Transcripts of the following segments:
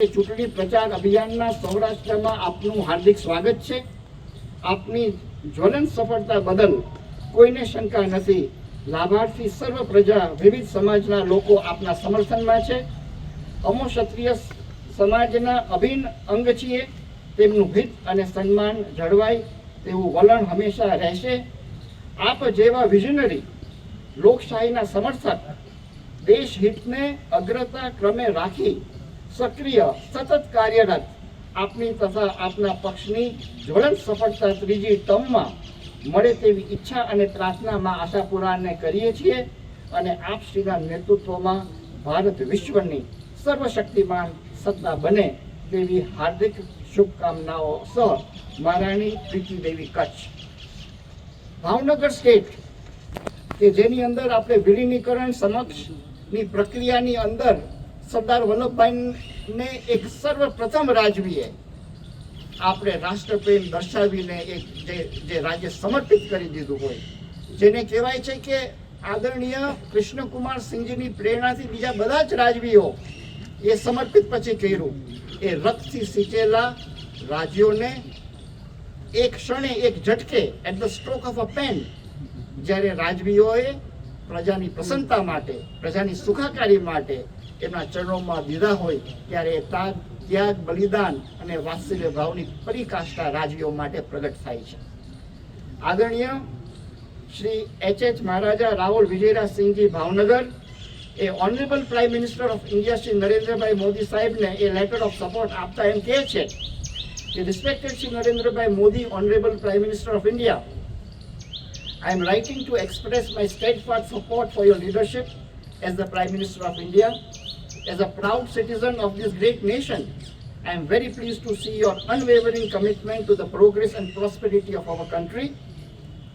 ચૂંટણી પ્રચાર અભિયાનના સૌરાષ્ટ્રમાં આપનું હાર્દિક સ્વાગત છે. આપની જ્વલંત સફળતા બદલ કોઈને શંકા નથી. લાભાર્થી સર્વ પ્રજા વિવિધ સમાજના લોકો આપના સમર્થનમાં છે. અમો ક્ષત્રિય સમાજના અભિન્ન અંગ છીએ. તેમનું હિત અને સન્માન જળવાય તેવું વલણ હંમેશા રહેશે. આપ જેવા વિઝનરી, લોકશાહીના સમર્થક દેશ હિતને અગ્રતા ક્રમે રાખી સક્રિય સતત કાર્યરત આપની તથા આપના પક્ષની જ્વલંત સફળતા ત્રીજી ટર્મમાં મળે તેવી ઈચ્છા અને પ્રાર્થનામાં આશાપુરાને કરીએ છીએ અને આપ શ્રીના નેતૃત્વમાં ભારત વિશ્વની સર્વશક્તિમાન સત્તા બને તેવી હાર્દિક શુભકામનાઓ સહ મહારાણી પ્રીતિદેવી કચ્છ. ભાવનગર સ્ટેટ, કે જેની અંદર આપણે વિલીનીકરણ સમક્ષની પ્રક્રિયાની અંદર સરદાર વલ્લભભાઈને એક સર્વપ્રથમ રાજવીએ આપણે રાષ્ટ્રપ્રેમ દર્શાવીને એક જે જે રાજ્ય સમર્પિત કરી દીધું હોય, જેને કહેવાય છે કે આદરણીય કૃષ્ણકુમાર સિંહજીની પ્રેરણાથી બીજા બધા જ રાજવીઓ એ સમર્પિત પછી કર્યું. એ રથથી સિંચેલા રાજ્યોને એક ક્ષણે, એક ઝટકે at the stroke of a pen જ્યારે રાજવીઓએ પ્રજાની પ્રસન્નતા માટે, પ્રજાની સુખાકારી માટે એમના ચરણોમાં દીધા હોય ત્યારે એ તાગ ત્યાગ, બલિદાન અને વાત્સલ્ય ભાવની પરિકાષ્ઠા રાજવીઓ માટે પ્રગટ થાય છે આદરણીય Shri H H Maharaja Rahul Vijayraj Sinhji Bhavnagar, A honourable prime minister of India Shri Narendrabhai Modi સાહેબને એ લેટર ઓફ સપોર્ટ આપતા એમ કહે છે કે respected Shri Narendrabhai Modi honourable prime minister of India I am writing to express my steadfast support for your leadership as the Prime Minister of India. As a proud citizen of this great nation, I am very pleased to see your unwavering commitment to the progress and prosperity of our country.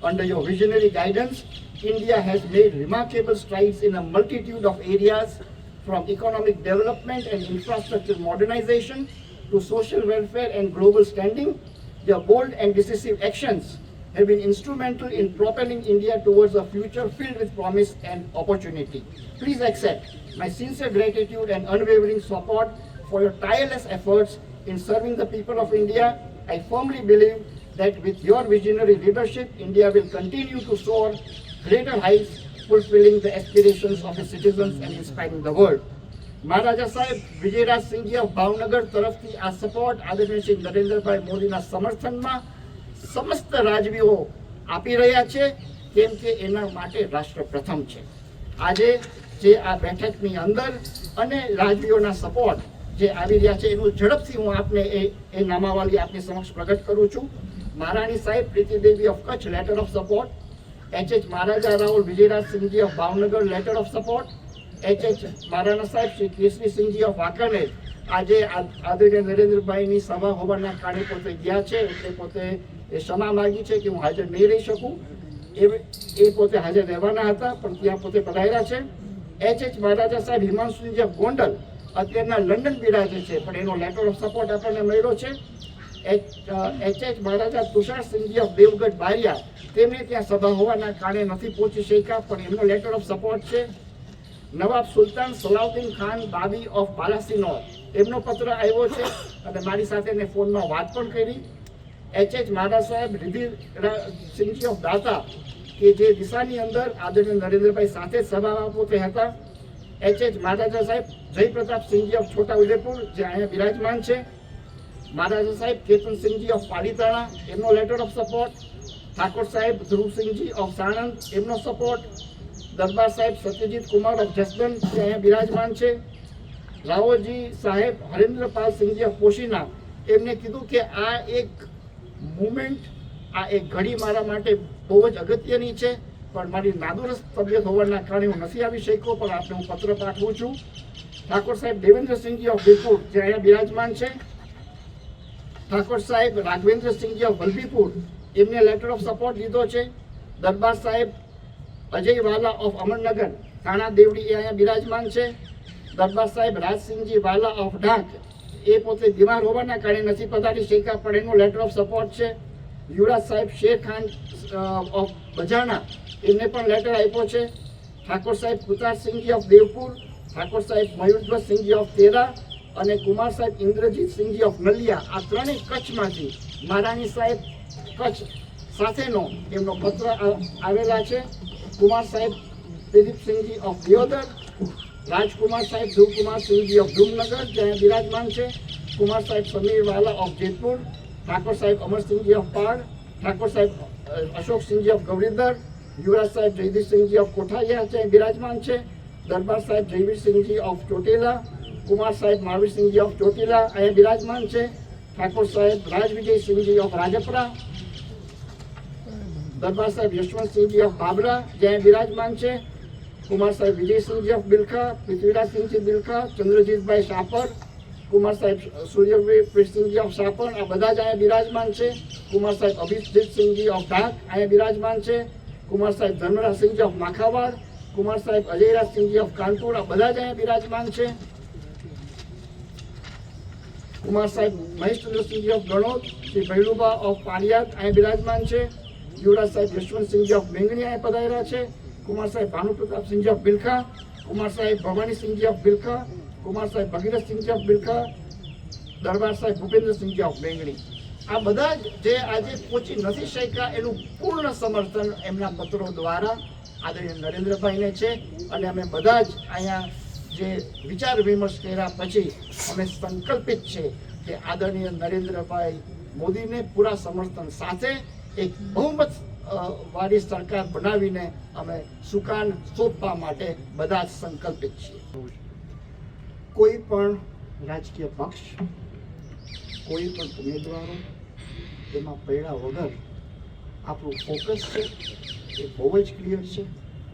Under your visionary guidance, India has made remarkable strides in a multitude of areas from economic development and infrastructure modernization to social welfare and global standing. Your bold and decisive actions have been instrumental in propelling India towards a future filled with promise and opportunity. Please accept my sincere gratitude and unwavering support for your tireless efforts in serving the people of India. I firmly believe that with your visionary leadership, India will continue to soar greater heights, fulfilling the aspirations of its citizens and inspiring the world. Maharaja Saheb વિજયરાજ Sinhji of Bhavnagar તરફથી આ support આદરણીય શ્રી નરેન્દ્રભાઈ મોદીના સમર્થનમાં સમસ્ત રાજવીઓ આપી રહ્યા છે, કેમ કે એના માટે રાષ્ટ્ર પ્રથમ છે. આજે જે આ બેઠકની અંદર અને રાજવીઓના સપોર્ટ જે આવી રહ્યા છે, એનું ઝડપથી હું આપને એ એ નામાવાલી આપની સમક્ષ પ્રગટ કરું છું. Maharani Saheb Preetidevi of Kutch letter of support H H Maharaja Rahul Vijayraj Sinhji of Bhavnagar letter of support H H Maharana Saheb, Shri Kesari Sinhji of Wankaner. આજે આદરણીય નરેન્દ્રભાઈની સભા હોવાના કારણે પોતે ગયા છે, એટલે પોતે એ ક્ષમા માગી છે કે હું હાજર નહીં રહી શકું. એ એ પોતે હાજર રહેવાના હતા, પણ ત્યાં પોતે પધાર્યા છે. એચ એચ મહારાજા સાહેબ હિમાંશુજી ગોંડલ અત્યારના લંડન બિરાજે છે, પણ એનો લેટર ઓફ સપોર્ટ આપણને મળ્યો છે. H H Maharaja Tushar of Devgadh Baria, તેમને ત્યાં સભા હોવાના કારણે નથી પહોંચી શક્યા, પણ એમનો લેટર ઓફ સપોર્ટ છે. નવાબ સુલતાન સલાઉદ્દીન ખાન બાબી ઓફ બાલાસિનો એમનો પત્ર આવ્યો છે, અને મારી સાથે એને ફોનમાં વાત પણ કરી. એચ એચ માધા સાહેબ રિધિ સિંહજી ઓફ દાતા, કે જે દિશાની અંદર આદરણીય નરેન્દ્રભાઈ સાથે સભા પોતે હતા. H H Maharaja Saheb Jai Pratap Sinhji of Chhota Udepur, જે અહીંયા બિરાજમાન છે. મહારાજા સાહેબ કેતનસિંહજી ઓફ પાલીતાણા, એમનો લેટર ઓફ સપોર્ટ ઠાકોર સાહેબ ધ્રુવસિંહજી ઓફ સાણંદ, એમનો સપોર્ટ દરબાર સાહેબ, સત્યજીત કુમાર ઓફ જસદન જે અહીંયા બિરાજમાન છે. રાવોજી સાહેબ, હરેન્દ્રપાલ સિંહજી ઓફ પોશીના, એમને કીધું કે આ એક મુમેન્ટ આ એક ઘડી મારા માટે બહુ જ અગત્યની છે, પણ મારી નાદુરસ્ત તબિયત હોવાના કારણે હું નથી આવી શક્યો, પણ આપણે હું પત્ર પાઠવું છું. ઠાકોર સાહેબ દેવેન્દ્રસિંહજી ઓફ બીપુર જે અહીંયા બિરાજમાન છે. ઠાકોર સાહેબ રાઘવેન્દ્રસિંહજી ઓફ વલભીપુર એમને લેટર ઓફ સપોર્ટ લીધો છે. દરબાર સાહેબ અજય વાલા ઓફ અમરનગર, થાણા દેવડી એ અહીંયા બિરાજમાન છે. દરબાર સાહેબ રાજસિંહજી વાલા ઓફ ઢાંક એ પોતે બીમાર હોવાના કારણે નથી પધારી શક્યા પણ એનો લેટર ઓફ સપોર્ટ છે. યુવરાજ સાહેબ શેર ખાન ઓફ બજાણા, એમને પણ લેટર આપ્યો છે. ઠાકોર સાહેબ કુતારસિંહજી ઓફ દેવપુર, ઠાકોર સાહેબ મયુરધ્વજ સિંહજી ઓફ તેરા અને કુમાર સાહેબ ઇન્દ્રજીત સિંહજી ઓફ નલિયા. આ ત્રણેય કચ્છમાંથી મહારાણી સાહેબ કચ્છ સાથેનો એમનો પત્ર આવેલા છે. કુમાર સાહેબ દિલીપસિંહજી ઓફ દિયોદર રાજકુમાર સાહેબ ધ્રુવકુમાર સિંહજી ઓફ ધૂમનગર જ્યાં બિરાજમાન છે. કુમાર સાહેબ સમીર વાલા ઓફ જેતપુર, ઠાકોર સાહેબ અમરસિંહજી ઓફ પાડ ઠાકોર સાહેબ અશોકસિંહજી ઓફ ગૌરીધર યુવરાજ સાહેબ જયદીપસિંહજી ઓફ કોઠારિયા જ્યાં બિરાજમાન છે. દરબાર સાહેબ જયવીરસિંહજી ઓફ ચોટીલા, કુમાર સાહેબ મહાવીરસિંહજી ઓફ ચોટીલા અહીંયા બિરાજમાન છે. ઠાકોર સાહેબ રાજવિજયસિંહજી ઓફ રાજપરા. દરબાર સાહેબ યશવંતસિંહજી ઓફ બાબરા જ્યાં બિરાજમાન છે. કુમાર સાહેબ વિજયસિંહજી ઓફ બિલખા, પૃથ્વીરાજસિંહજી બિલખા, ચંદ્રજીતભાઈ સાપર, કુમાર સાહેબ સૂર્યસિંહજી ઓફ સાપર, આ બધા જ અહીંયા બિરાજમાન છે. કુમાર સાહેબ અભિજીતસિંહજી ઓફ ઢાક, અહીંયા બિરાજમાન છે. કુમાર સાહેબ ધર્મરાજસિંહજી ઓફ માખાવાડ, કુમાર સાહેબ અજયરાજસિંહજી ઓફ કાનપુર, આ બધા જ અહીંયા બિરાજમાન છે. કુમાર સાહેબ મહેશચંદ્રસિંહજી ઓફ ગણોદ, શ્રી ભૈલુબા ઓફ પારિયાદ અહીંયા બિરાજમાન છે. યુવરાજ સાહેબ યશવંતસિંહજી ઓફ મેંગણી અહીંયા પધાર્યા છે. કુમાર સાહેબ ભાનુપ્રતાપસિંહજી ઓફ બિલખા કુમાર સાહેબ ભવાનીસિંહજી ઓફ બિલખા કુમાર સાહેબ ભગીરથસિંહજી ઓફ બિલખા દરબાર સાહેબ ભૂપેન્દ્રસિંહજી ઓફ બેંગણી આ બધા જ જે આજે પહોંચી નથી શક્યા, એનું પૂર્ણ સમર્થન એમના પત્રો દ્વારા આદરણીય નરેન્દ્રભાઈને છે. અને અમે બધા જ અહીંયા જે વિચાર વિમર્શ કર્યા પછી અમે સંકલ્પિત છે કે આદરણીય નરેન્દ્રભાઈ મોદીને પૂરા સમર્થન સાથે એક બહુમત વાળી સરકાર બનાવીને અમે સુકાન સોંપવા માટે બધા સંકલ્પિત છીએ. કોઈ પણ રાજકીય પક્ષ, કોઈ પણ ઉમેદવારો એમાં પડ્યા વગર આપણું ફોકસ છે, એ બહુ જ ક્લિયર છે.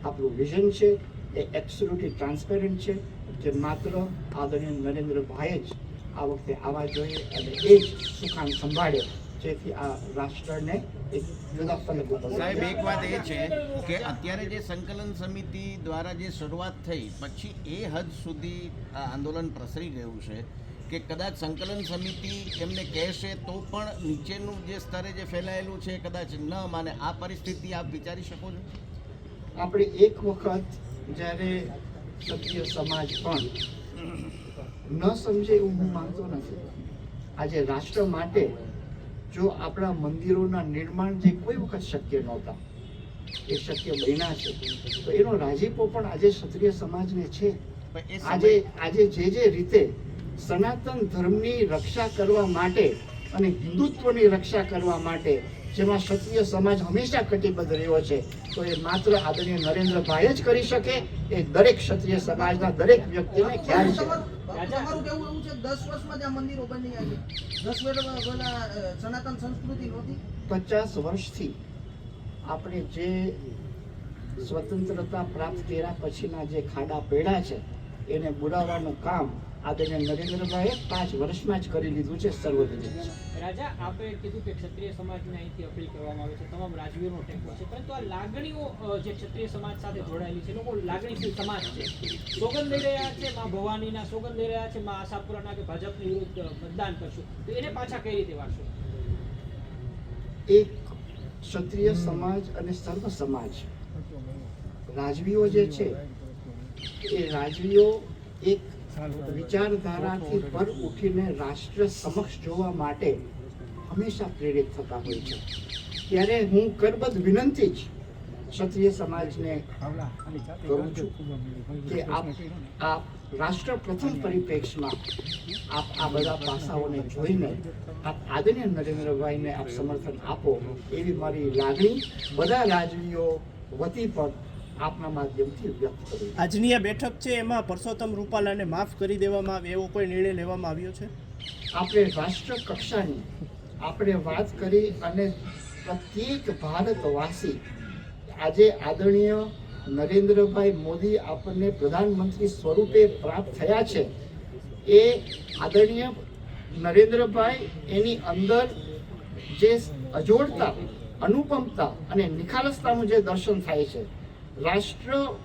આપણું વિઝન છે, એ એબ્સોલ્યુટલી ટ્રાન્સપેરન્ટ છે જે માત્ર આદરણીય નરેન્દ્રભાઈ જ આ વખતે આવવા જોઈએ અને એ જ સુકાન સંભાળે. જેથી આ રાષ્ટ્રને એક સાહેબ એક વાત એ છે કે અત્યારે જે સંકલન સમિતિ દ્વારા જે શરૂઆત થઈ પછી એ હદ સુધી આ આંદોલન પ્રસરી ગયું છે કે કદાચ સંકલન સમિતિ એમને કહેશે તો પણ નીચેનું જે સ્તરે જે ફેલાયેલું છે કદાચ ન માને. આ પરિસ્થિતિ આપ વિચારી શકો છો? આપણે એક વખત જ્યારે સભ્ય સમાજ પણ ન સમજે એવું હું માનતો નથી. આજે રાષ્ટ્ર માટે જો આપણા મંદિરોના નિર્માણ જે કોઈ વખત શક્ય નહોતા એ શક્ય બન્યા છે. તો એનો રાજીપો પણ આજે ક્ષત્રિય સમાજને છે. આજે આજે જે જે રીતે સનાતન ધર્મની રક્ષા કરવા માટે અને હિન્દુત્વની રક્ષા કરવા માટે જેમાં ક્ષત્રિય સમાજ હંમેશા કટિબદ્ધ રહ્યો છે તો એ માત્ર આદરણીય નરેન્દ્રભાઈ જ કરી શકે. એ દરેક ક્ષત્રિય સમાજના દરેક વ્યક્તિને ખ્યાલ છે. તમારું કેવું એવું છે દસ વર્ષમાં આ મંદિરો બની ગયા દસ વર્ષ પહેલા સનાતન સંસ્કૃતિ નહોતી. પચાસ વર્ષથી આપણે જે સ્વતંત્રતા પ્રાપ્ત કર્યા પછીના જે ખાડા પેડા છે એને બોલાવવાનું કામ આદરણીય નરેન્દ્રભાઈએ પાંચ વર્ષમાં જ કરી લીધું છે સર્વવિદિત રાજા આપે કીધું કે ક્ષત્રિય સમાજને અહીંથી અપીલ કરવામાં આવે છે. તમામ રાજવીઓનો ટેકો છે. પરંતુ આ લાગણીઓ જે ક્ષત્રિય સમાજ સાથે જોડાયેલી છે લોકો લાગણીશીલ સમાજ છે. સોગંદ લઈ રહ્યા છે માં ભવાનીના સોગંદ લઈ રહ્યા છે માં આશાપુરાના કે ભાજપની વિરુદ્ધ મતદાન કરશું. તો એને પાછા કઈ રીતે વાળશો એક ક્ષત્રિય સમાજ અને સર્વ સમાજ. રાજવીઓ જે છે એ રાજવીઓ એક વિચારધારાથી પર ઉઠીને રાષ્ટ્ર સમક્ષ જોવા માટે હંમેશા પ્રેરિત થતા હોય છે. ત્યારે હું કરબદ્ધ વિનંતી જ ક્ષત્રિય સમાજને કરું છું કે આપ આપ રાષ્ટ્ર પ્રથમ પરિપ્રેક્ષમાં આપ આ બધા પાસાઓને જોઈને આપ આદરણીય નરેન્દ્રભાઈને આપ સમર્થન આપો એવી મારી લાગણી. બધા રાજવીઓ વતી પર આપના માધ્યમથી વ્યક્ત કરી આજની આ બેઠક છે એમાં પરસોત્તમ રૂપાલાને માફ કરી દેવામાં આવે એવો કોઈ નિર્ણય લેવામાં આવ્યો છે? આપણે રાષ્ટ્ર કક્ષાની આપણે વાત કરી અને પ્રત્યેક ભારતવાસી આજે આદરણીય નરેન્દ્રભાઈ મોદી આપણને પ્રધાનમંત્રી સ્વરૂપે પ્રાપ્ત થયા છે. એ આદરણીય નરેન્દ્રભાઈ એની અંદર જે અજોડતા અનુપમતા અને નિખાલસતાનું જે દર્શન થાય છે રાષ્ટ્ર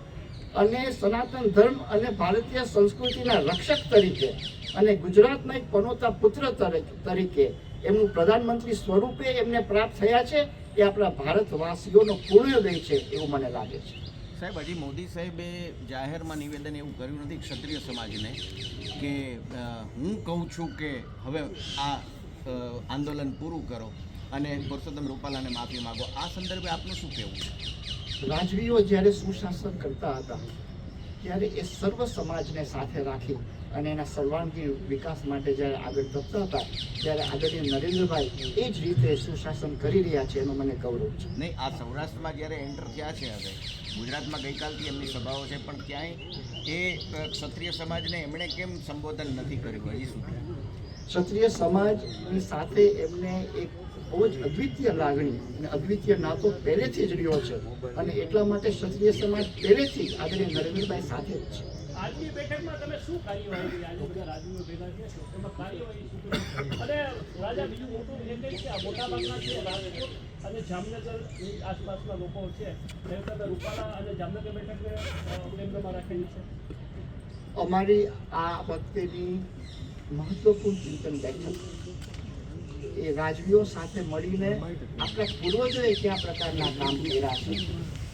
અને સનાતન ધર્મ અને ભારતીય સંસ્કૃતિના રક્ષક તરીકે અને ગુજરાતના એક પનોતા પુત્ર તરી- તરીકે એમનું પ્રધાનમંત્રી સ્વરૂપે એમને પ્રાપ્ત થયા છે એ આપણા ભારતવાસીઓનો પૂર્ણોદય છે એવું મને લાગે છે. સાહેબ, હજી મોદી સાહેબે જાહેરમાં નિવેદન એવું કર્યું નથી ક્ષત્રિય સમાજને કે હું કહું છું કે હવે આ આંદોલન પૂરું કરો અને પુરુષોત્તમ રૂપાલાને માફી માગો. આ સંદર્ભે આપનું શું કહેવું છે? રાજવીઓ જ્યારે સુશાસન કરતા હતા ત્યારે એ સર્વ સમાજને સાથે રાખી અને એના સર્વાંગી વિકાસ માટે જ્યારે આગળ ધપતા હતા ત્યારે આદરણીય નરેન્દ્રભાઈ એ જ રીતે સુશાસન કરી રહ્યા છે એનો મને ગૌરવ છે. નહીં આ સૌરાષ્ટ્રમાં જ્યારે એન્ટર થયા છે હવે ગુજરાતમાં ગઈકાલથી એમની સભાઓ છે પણ ક્યાંય એ ક્ષત્રિય સમાજને એમણે કેમ સંબોધન નથી કર્યું હજી સુધી? ક્ષત્રિય સમાજની સાથે એમને એક બહુ જ અદ્વિતીય લાગણી અને અદ્વિતીય નાતો પહેલેથી જ રહ્યો છે અને એટલા માટે ક્ષત્રિય સમાજ પહેલેથી જ આદરણીય નરેન્દ્રભાઈ સાથે જ છે. આજની બેઠકમાં તમે શું કાર્યવાહી આજે બધા રાજવીઓ ભેગા થયા એમાં કાર્યવાહી અને રાજા બીજું મોટું કંઈ છે આ મોટાભાગના છે રાજકોટ અને જામનગર આસપાસના લોકો છે એમ તમે રૂપાલા અને જામનગર બેઠકને કેન્દ્રમાં રાખેલી છે. અમારી આ વખતેની મહત્વપૂર્ણ ચિંતન બેઠક એ રાજવીઓ સાથે મળીને આપણા પૂર્વજોએ કયા પ્રકારના કામ કર્યા છે?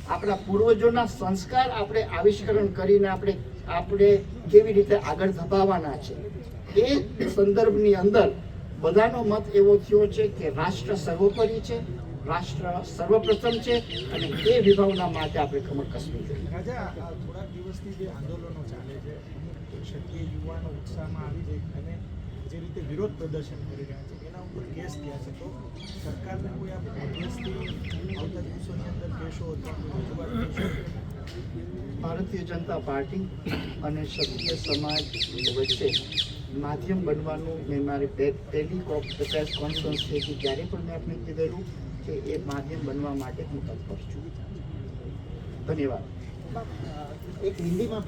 આપણા પૂર્વજોના સંસ્કાર આપણે આવિષ્કરણ કરીને આપણે આપણે કેવી રીતે આગળ ધપાવવાના છે? એ સંદર્ભની અંદર બધાનો મત એવો થયો છે કે રાષ્ટ્ર સર્વોપરી છે, રાષ્ટ્ર સર્વપ્રથમ છે અને એ વિભાવના માટે આપણે કમર કસવી જોઈએ રાજા થોડાક દિવસથી જે આંદોલનો ચાલે છે ક્ષત્રિય યુવાનો ઉત્સાહમાં આવી જાય અને જે રીતે વિરોધ પ્રદર્શન કરી રહ્યા છે એના કેસ થયા છે તો સરકારને કોઈ આ મધ્યસ્થી આવતા દિવસોની અંદર કેસો? ભારતીય જનતા પાર્ટી અને ક્ષત્રિય સમાજ વચ્ચે માધ્યમ બનવાનું મેં મારી પહેલી પ્રેસ કોન્ફરન્સ થઈ હતી. ત્યારે પણ મેં આપણે કીધેલું કે એ માધ્યમ બનવા માટે હું તત્પર છું. ધન્યવાદ. એક હિન્દીમાં